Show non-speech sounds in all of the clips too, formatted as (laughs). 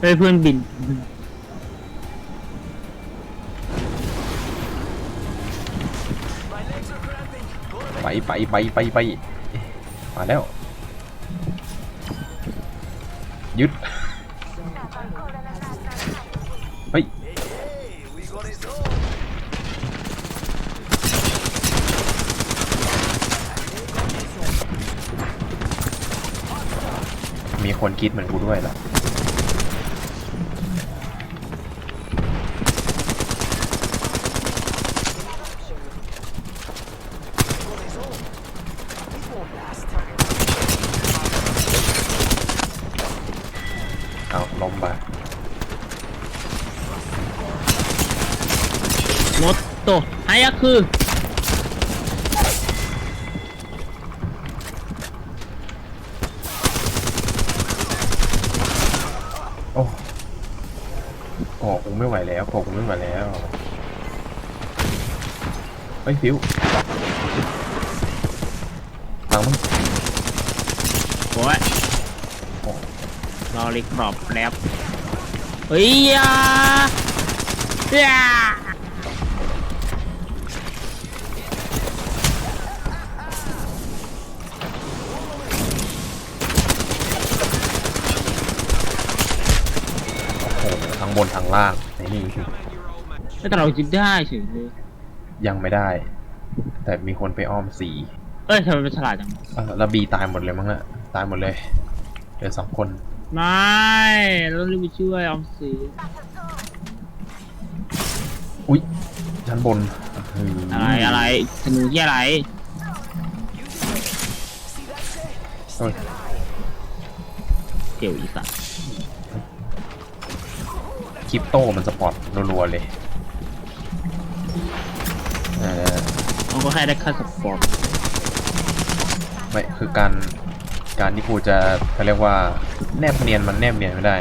เฮ้ยเพื่อนบิน ไปไปไปไปไปมาแล้ว ยึด เฮ้ย มีคนคิดเหมือนกูด้วยล่ะเอ มดโตไฮยะคือโอ้กอกูไม่ไหวแล้วกอกูไม่ไหวแล้วเฮ้ยฟิวตังมึงโอ้ยโอ้รอรีกรอบแป๊บเฮ้ยอยาอยา โอ้โหทั้ง บนทั้งล่างไอ้นี่แต่เราจิได้เฉยเลยยังไม่ได้ แต่มีคนไปอ้อมสีเอ้ยทำไมเป็นฉลาดจังเออแล้วบีตายหมดเลยมั้งอะตายหมดเลยเหลือสองคน ไม่เรารีบไปช่วยออมสินอุ๊ยชั้นบนอืมอะไรอะไรธนูที่อะไรเฮ้ยเกี่ยวอีสัตว์ คริปโตมันสปอร์ตรัวๆเลยเออมันก็แค่ได้ค่าสปอร์ตไม่คือการการที่กูจะเขาเรียกว่าแนบเนียนมันแนบเนียนไม่ได้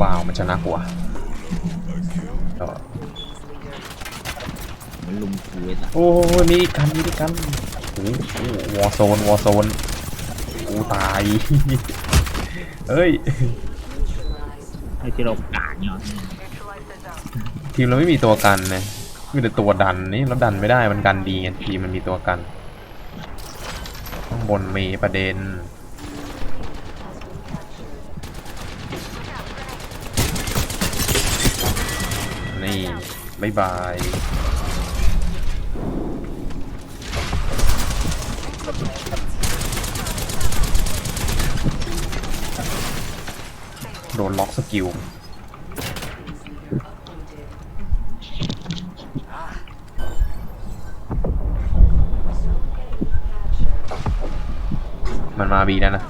ว้าวมันชนะกูอะก็มันลุมกูไอ้สัตว์โอ้ยมีอีกกันมีอีกกันโอ้โห วอร์โซนวอร์โซนกูตายเฮ้ยไอ้ที่เรากาดเนี่ยทีมเราไม่มีตัวกันนะมีแต่ตัวดันนี่เราดันไม่ได้มันกันดีไงทีมมันมีตัวกันข้างบนมีประเด็นนี่บายบาย โดนล็อกสกิลมันมาบีแล้วนะ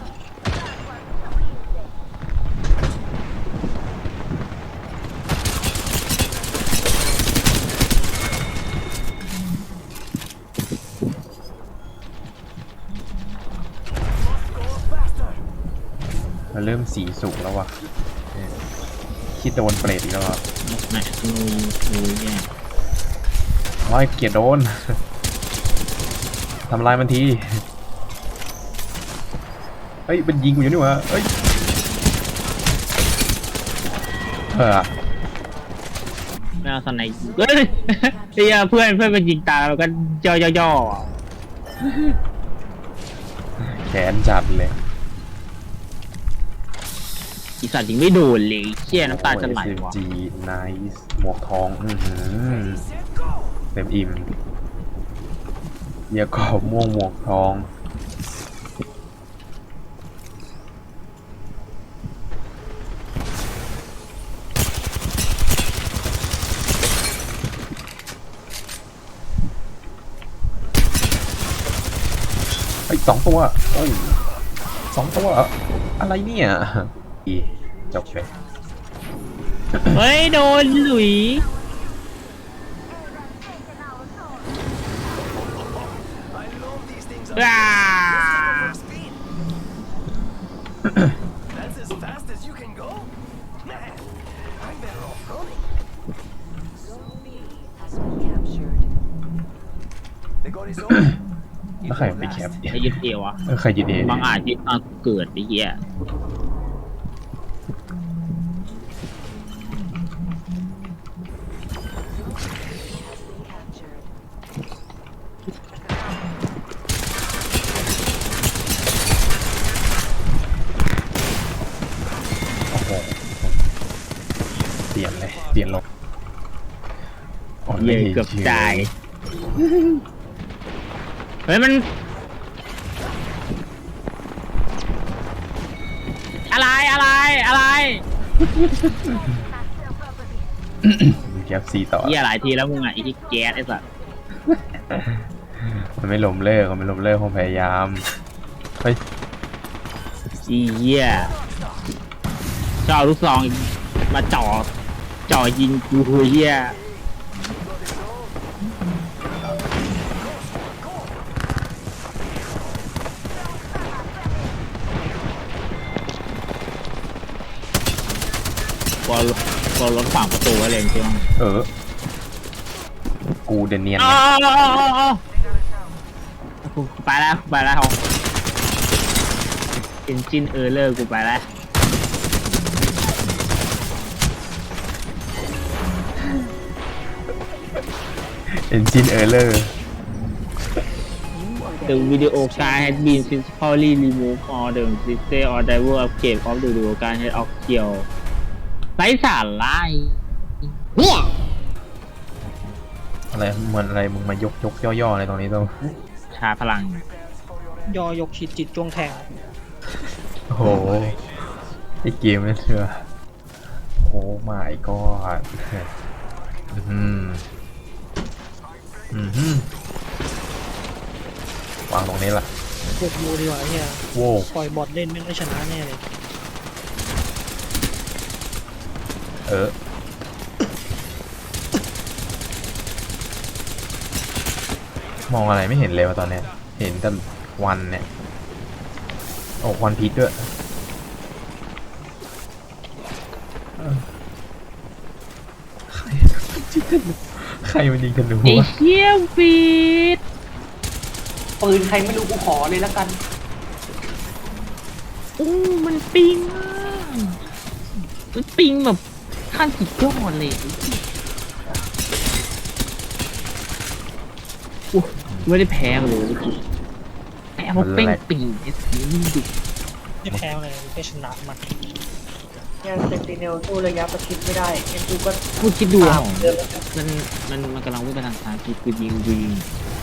เริ่มสีสุกแล้วว่ะเออคิดโดนเปรตอีกแล้วอะแหม่ธนูธนูแย่ร้อยเกียดโดน ทำลายมันที เฮ้ยมันยิงกูอยู่นี่หวะเฮ้ยเออไม่เอาสไนด์เฮ้ยเฮียเพื่อนเพื่อนเป็นยิงตาแล้วก็ย่อย่อย่อแขนจัดเลย อีสัตว์ยิงไม่โดนเลยเชี่ยน้ำตาจะไหลวะจีไนส์หมวกทองอือหือเต็มอิ่มเยียกรอบม่วงหมวกทองเฮ้ยสองตัวโอ้ยสองตัว อะไรเนี่ย อีจบเลยเฮ้ย โดนหลุยว้า That's as fast as you can go? Man, I'm better off running. Zone B has been captured. got his own. It แล้วใคร won't ไปแคป last. เนี่ยไอ้ยึดเอวอะ เออใครยินเองบางอาจยึดตอนเกิดไอ้เหี้ย หี้ไม่ยห็นเกือบชื่ตาย เฮ้ยมัน อะไรอะไรอะไรแคปซีต่อ เหี้ยหลายทีแล้วมึงอะไอ้ที่แก๊สไอ้สัสมันไม่ล้มเลิกมันไม่ล้มเลิกคงพยายาม เฮ้ยอีเหี้ยจะเอาลูกซองมาจ่อจ่อยิงกูเหี้ย กลัวกลัวรถฝั่งประตูไว้เลยจริงๆเออ กูเดนเนียนอ๋อไงอ๋ออ๋ออ๋อกูไปแล้วกูไปแล้วเขาเอนจินเออร์เลอร์กูไปแล้วเอนจินเออร์เลอร์ The video card has been successfully removed all the system or driver upgrade of the video card has of kill ไร้สาระเนี่ย อะไรเหมือนอะไรมึงมายกยกย่อๆอะไรตรงนี้ต้องชาร์จพลัง ยอยกชิดจิตจวงแทง โอ้โหไอเกมนี่เชื่อโอ้ไม่ก็อืมอืมอืมวางตรงนี้ล่ะพวกยูดีกว่าเฮียโว้ปล่อยบอทเล่นไม่ได้ชนะแน่เลย เออ มองอะไรไม่เห็นเลยว่ะตอนเนี้ย เห็นแต่ควันเนี่ย โอ้ควันพิษด้วยเออใครยิงธนูใครมันยิงธนูไอ้วะเชี่ยฟีดปืนใครไม่รู้กูขอเลยแล้วกัน อู้มันปิงอะมันปิงแบบ ขั้นสุดยอดเลยโอ้ไม่ได้แพ้มาเลยเมื่อกี้แพ้เพราะเป้งปิงไอ้สีมันดุไม่แพ้เลยแค่ชนะมันเนี่ยเซนติเนลสู้ระยะประชิดไม่ได้งั้นกูก็พูดคิดดูอะเดินแล้วกันมันมันมันกำลังวิ่งไปทางซ้ายคือคือยิงยิง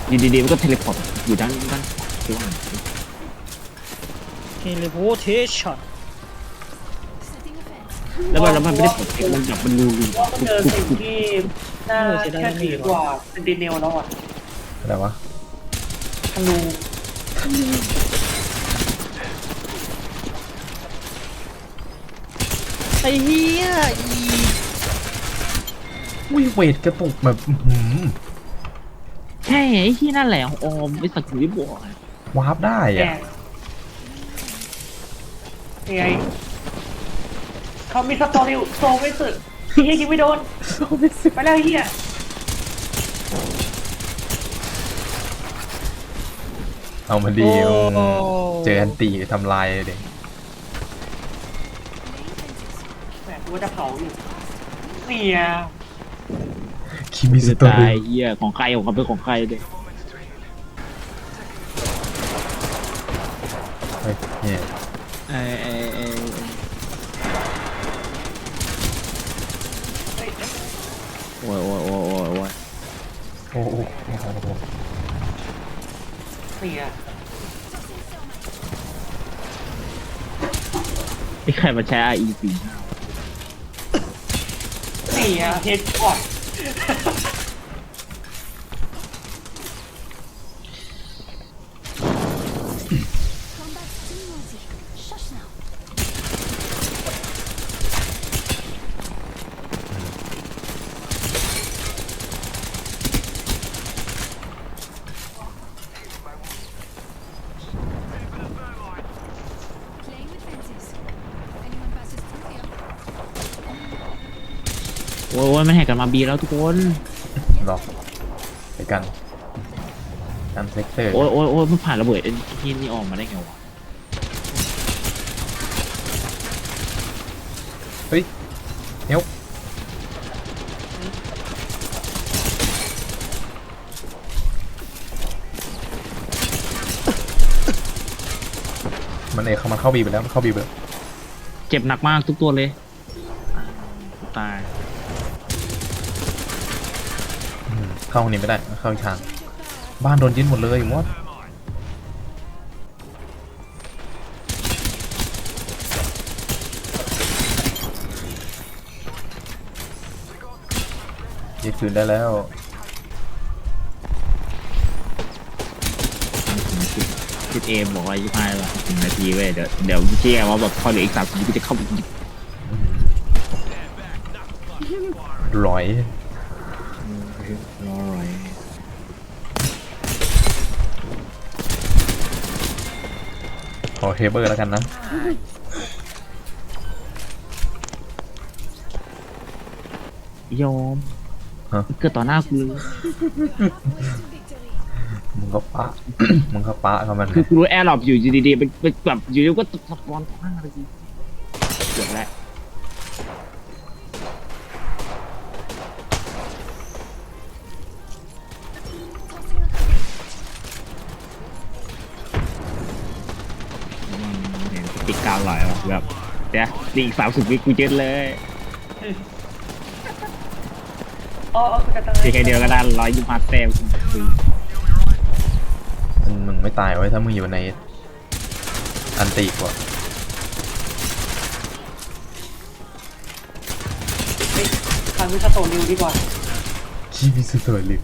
ยิงดีๆมันก็เทเลพอร์ตอยู่ด้านด้านขวาเทเลโพเทชั่น แล้วมันแล้วมันไม่ได้ปลดเอกมันแบบมันรูรูว่ามันเจอสิ่งที่น่าเชื่อถือกว่าเซนติเนลแล้วอะอะไรวะธนูไอ้เฮียอีอุ้ยเวทกระตุกแบบอื้อหือใช่ไอ้ที่นั่นแหละออมไอ้สักอยู่ที่บอกวาร์ปได้แกอะยังไง เขามีสตอรี่โซไม่สึกเฮียยิงไม่โดนไปแล้วเฮียเอามาดีโอ้เจออันตีทำลายเลยดิแหมกูว่าจะเผาอยู่เนี่ยคิมิสจะโตตายริเหี้ยของใครของเขาเป็นของใครเลยเฮ้ยเนี่ยไอ้ไอ้ไอ้ อ้ยโอ้ยโอ้ยโอ้ยโอ้ยโอ้โหโอ้โหโอ้โหเนี่ยไอ้ใครมาใช้ RE สี่เนี่ยเฮดพอด โอ้ยโอ้ยมันแหกกันมาบีแล้วทุกคนหรอกไปกันตามเซกเตอร์โอ้ยโอ้ยโอ้ยมันผ่านระเบิดไอ้ที่นี่ออกมาได้ไงวะเฮ้ยเนี้ยมันเอกเขามันเข้าบีไปแล้วมันเข้าบีไปแล้วเจ็บหนักมากทุกตัวเลยอ่าตาย อืม เข้าห้องนี้ไม่ได้ เข้าอีกทาง บ้านโดนยึดหมดเลยมดยึดคืนได้แล้วคิดเอมบอกว่ายี่ห้าแบบถึงนาทีเว้ยเดี๋ยวเดี๋ยวเชื่อว่าแบบพอเหลืออีกสามสิบวิกูจะเข้าไปยิงร้อย รอร่อยขอเคเบิลแล้วกันนะ ยอมฮะเกิดต่อหน้ากูเลยมึงก็ปะ มึงก็ปะเขามันคือกูรู้แอร์หลอบอยู่อยู่ดีๆเป็นเป็นแบบอยู่ดีๆก็ตกสปอนต่อหน้าเลยเกือบแล้ว แบบเดี๋ยวอีกสามสิบวิกูเจ็ดเลยอ๋ออ๋อกระต่ายทีแค่เดียวก็ได้ร้อยยี่สิบห้าแต้มคือมึงมึงไม่ตายไว้ถ้ามึงอยู่ในอันตีกว่าเฮ้ยทางวิสโตริวดีกว่าชีวิตสุดเลยลิฟ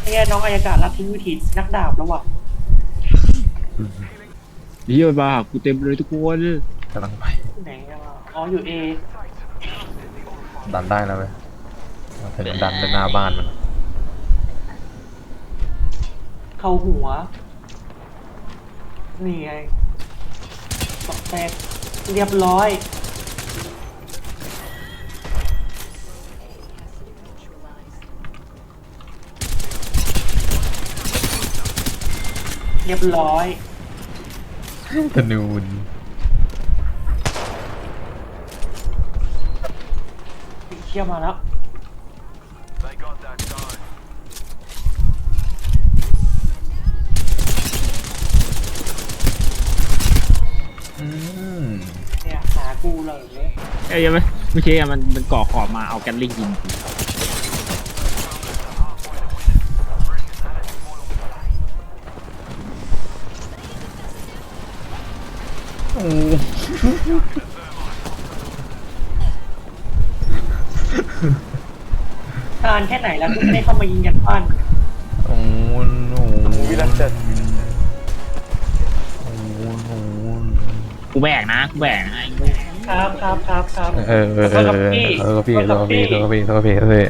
ไอ้แย่น้องอายการรับทิ้งวิธีนักดาบแล้วว่ะ เยี่ยมมากกูเต็มเลยทุกคนกำลังไป ไหนอะอ๋ออยู่เอดันได้แล้วเว้ยเราถึงดันไปหน้าบ้านมัน เข้าหัว นี่ไงตอกแตกเรียบร้อย เรียบร้อย ธนูนเชี่ยมาแล้ว They got that done. อืมเนี่ยหากูเลย เอ้ยยังไม่ไม่ใช่อะมันมันก่อขอบมาเอากันลิงยิงกู นานแค่ไหนแล้วที่ไม่ได้เข้ามายิงยันบ้านโอ้โหโอ้โห Movie like that. โอ้โหโอ้โหกูแบกนะกูแบกนะไอ้โง่ครับครับครับครับเออเออเออเออเออพี่เออพี่เออพี่เออพี่เออพี่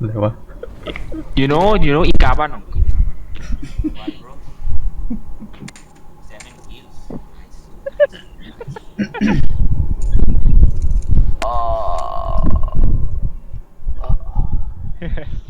เลยวะยูโน่ยูโน่อีกาบ้านของ (laughs) (laughs) uh, uh. (laughs)